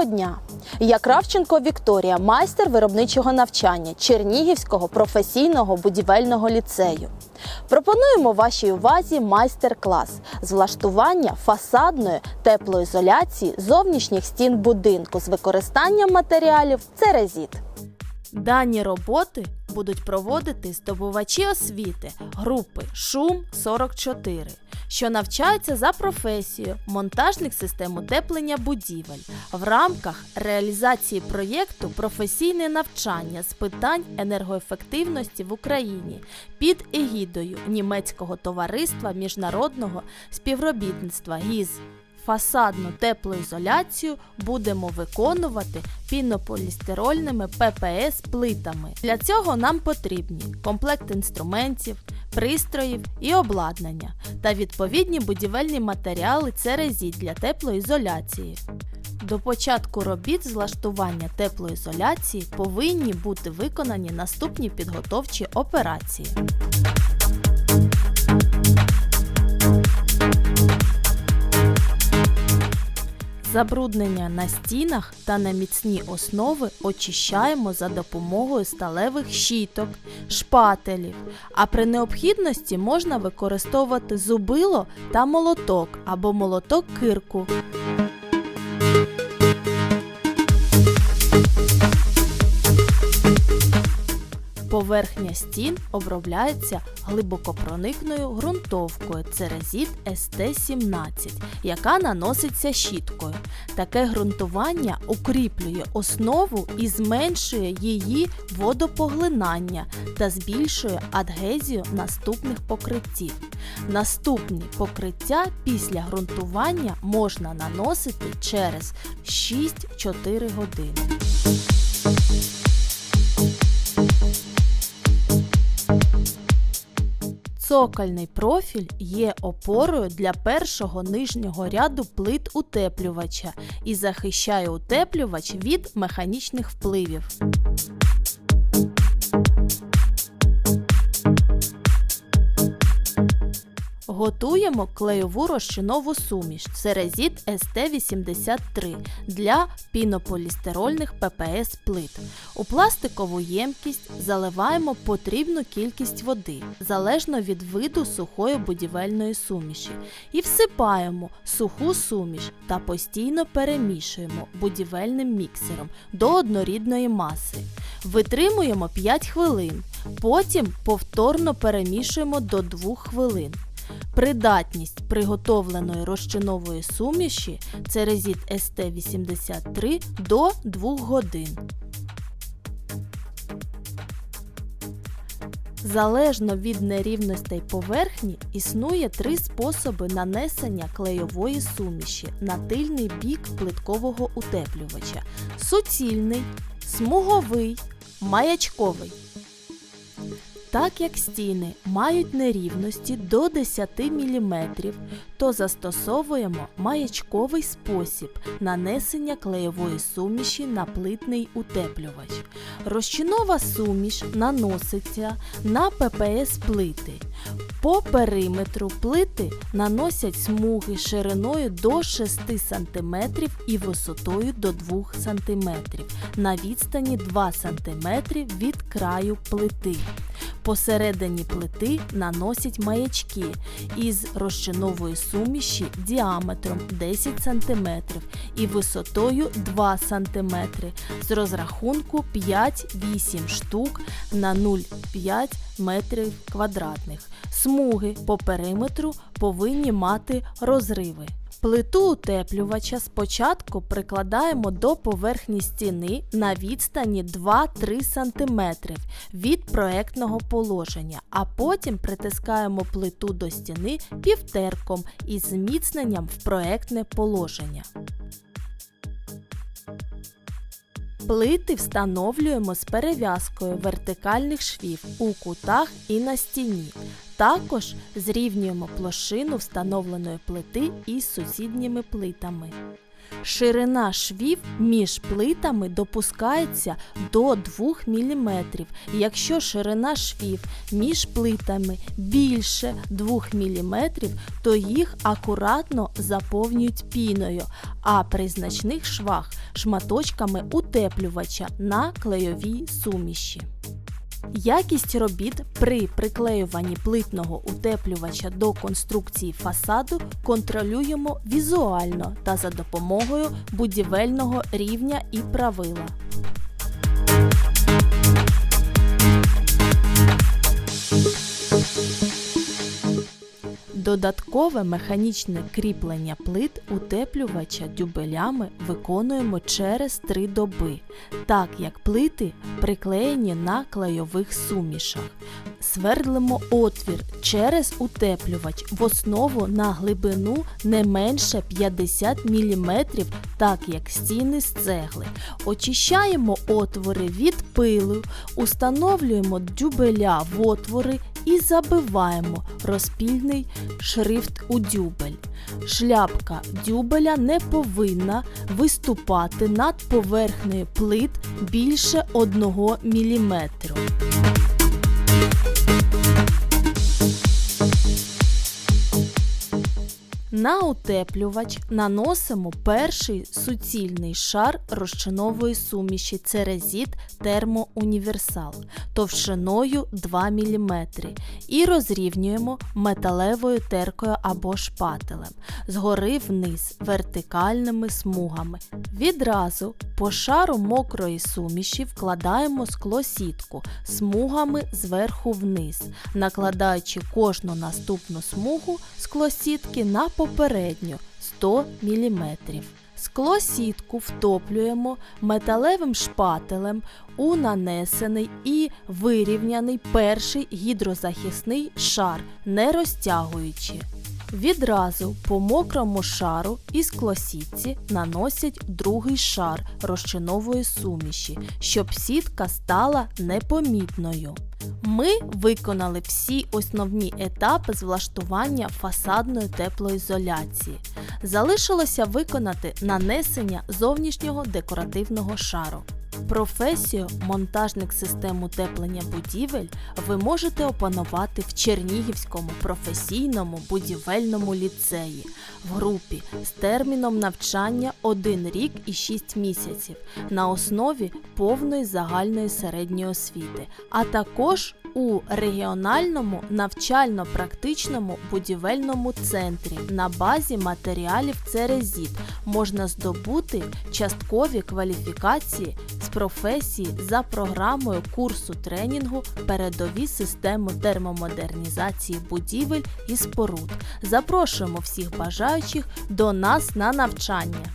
Доброго дня! Я Кравченко Вікторія, майстер виробничого навчання Чернігівського професійного будівельного ліцею. Пропонуємо вашій увазі майстер-клас з влаштування фасадної теплоізоляції зовнішніх стін будинку з використанням матеріалів церезіт. Дані роботи будуть проводити здобувачі освіти групи Шум 44, що навчаються за професією монтажник систем утеплення будівель в рамках реалізації проєкту професійне навчання з питань енергоефективності в Україні під егідою німецького товариства міжнародного співробітництва ГІЗ. Фасадну теплоізоляцію будемо виконувати пінополістирольними ППС плитами. Для цього нам потрібні комплект інструментів, пристроїв і обладнання та відповідні будівельні матеріали церезіт для теплоізоляції. До початку робіт з влаштування теплоізоляції повинні бути виконані наступні підготовчі операції. Забруднення на стінах та на міцні основи очищаємо за допомогою сталевих щіток, шпателів, а при необхідності можна використовувати зубило та молоток або молоток кирку. Поверхня стін обробляється глибокопроникною ґрунтовкою Церезіт СТ-17, яка наноситься щіткою. Таке ґрунтування укріплює основу і зменшує її водопоглинання та збільшує адгезію наступних покриттів. Наступні покриття після ґрунтування можна наносити через 6-4 години. Цокольний профіль є опорою для першого нижнього ряду плит утеплювача і захищає утеплювач від механічних впливів. Готуємо клейову розчинову суміш Церезіт СТ-83 для пінополістирольних ППС плит. У пластикову ємкість заливаємо потрібну кількість води залежно від виду сухої будівельної суміші і всипаємо суху суміш та постійно перемішуємо будівельним міксером до однорідної маси. Витримуємо 5 хвилин, потім повторно перемішуємо до 2 хвилин. Придатність приготовленої розчинової суміші Церезіт СТ-83 до 2 годин. Залежно від нерівностей поверхні існує три способи нанесення клейової суміші на тильний бік плиткового утеплювача: суцільний, смуговий, маячковий. Так як стіни мають нерівності до 10 мм, то застосовуємо маячковий спосіб нанесення клеєвої суміші на плитний утеплювач. Розчинова суміш наноситься на ППС плити. По периметру плити наносять смуги шириною до 6 см і висотою до 2 см на відстані 2 см від краю плити. Посередині плити наносять маячки із розчинової суміші діаметром 10 см і висотою 2 см з розрахунку 5-8 штук на 0,5 метрів квадратних. Смуги по периметру повинні мати розриви. Плиту утеплювача спочатку прикладаємо до поверхні стіни на відстані 2-3 см від проектного положення, а потім притискаємо плиту до стіни півтерком із зміцненням в проектне положення. Плити встановлюємо з перев'язкою вертикальних швів у кутах і на стіні. Також зрівнюємо площину встановленої плити із сусідніми плитами. Ширина швів між плитами допускається до 2 мм. Якщо ширина швів між плитами більше 2 мм, то їх акуратно заповнюють піною, а при значних швах шматочками утеплювача на клейовій суміші. Якість робіт при приклеюванні плитного утеплювача до конструкції фасаду контролюємо візуально та за допомогою будівельного рівня і правила. Додаткове механічне кріплення плит утеплювача дюбелями виконуємо через 3 доби, так як плити приклеєні на клейових сумішах. Свердлимо отвір через утеплювач в основу на глибину не менше 50 мм, так як стіни з цегли. Очищаємо отвори від пилу, установлюємо дюбеля в отвори і забиваємо розпільний шрифт у дюбель. Шляпка дюбеля не повинна виступати над поверхнею плит більше 1 мм. На утеплювач. Наносимо перший суцільний шар розчинової суміші. Церезіт Термоуніверсал товщиною 2 мм і розрівнюємо металевою теркою або шпателем згори вниз вертикальними смугами. Відразу по шару мокрої суміші вкладаємо склосітку смугами зверху вниз, накладаючи кожну наступну смугу склосітки на попередню 100 мм. Скло сітку втоплюємо металевим шпателем у нанесений і вирівняний перший гідрозахисний шар, не розтягуючи. Відразу по мокрому шару і склосітці наносять другий шар розчинової суміші, щоб сітка стала непомітною. Ми виконали всі основні етапи з влаштування фасадної теплоізоляції. Залишилося виконати нанесення зовнішнього декоративного шару. Професію монтажник систем утеплення будівель ви можете опанувати в Чернігівському професійному будівельному ліцеї. В групі з терміном навчання 1 рік і 6 місяців на основі повної загальної середньої освіти, а також у регіональному навчально-практичному будівельному центрі на базі матеріалів Церезіт можна здобути часткові кваліфікації професії за програмою курсу тренінгу Передові системи термомодернізації будівель і споруд. Запрошуємо всіх бажаючих до нас на навчання.